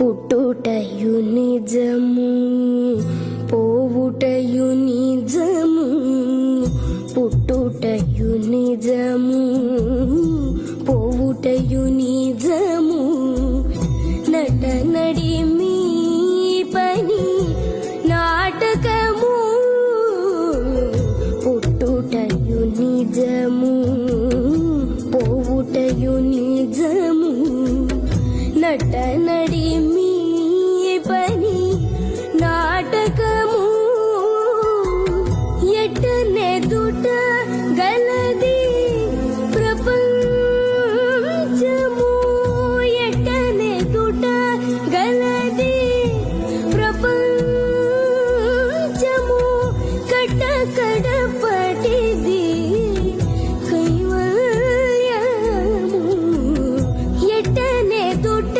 పుట్టుటయు నిజము పోవుటయు నిజము పుట్టుటయు నిజము పోవుటయు నిజము. నట నడి మీ పని నాటకము పుట్టుటయు నిజము పోవుటయు నిజము. ఏమి పని నాటకము ఎట్టనెదుట గలది ప్రపంచము ఎట్టనెదుట గలది ప్రపంచము కట్టకడపటిది కైవల్యము ఎట్టనెదుట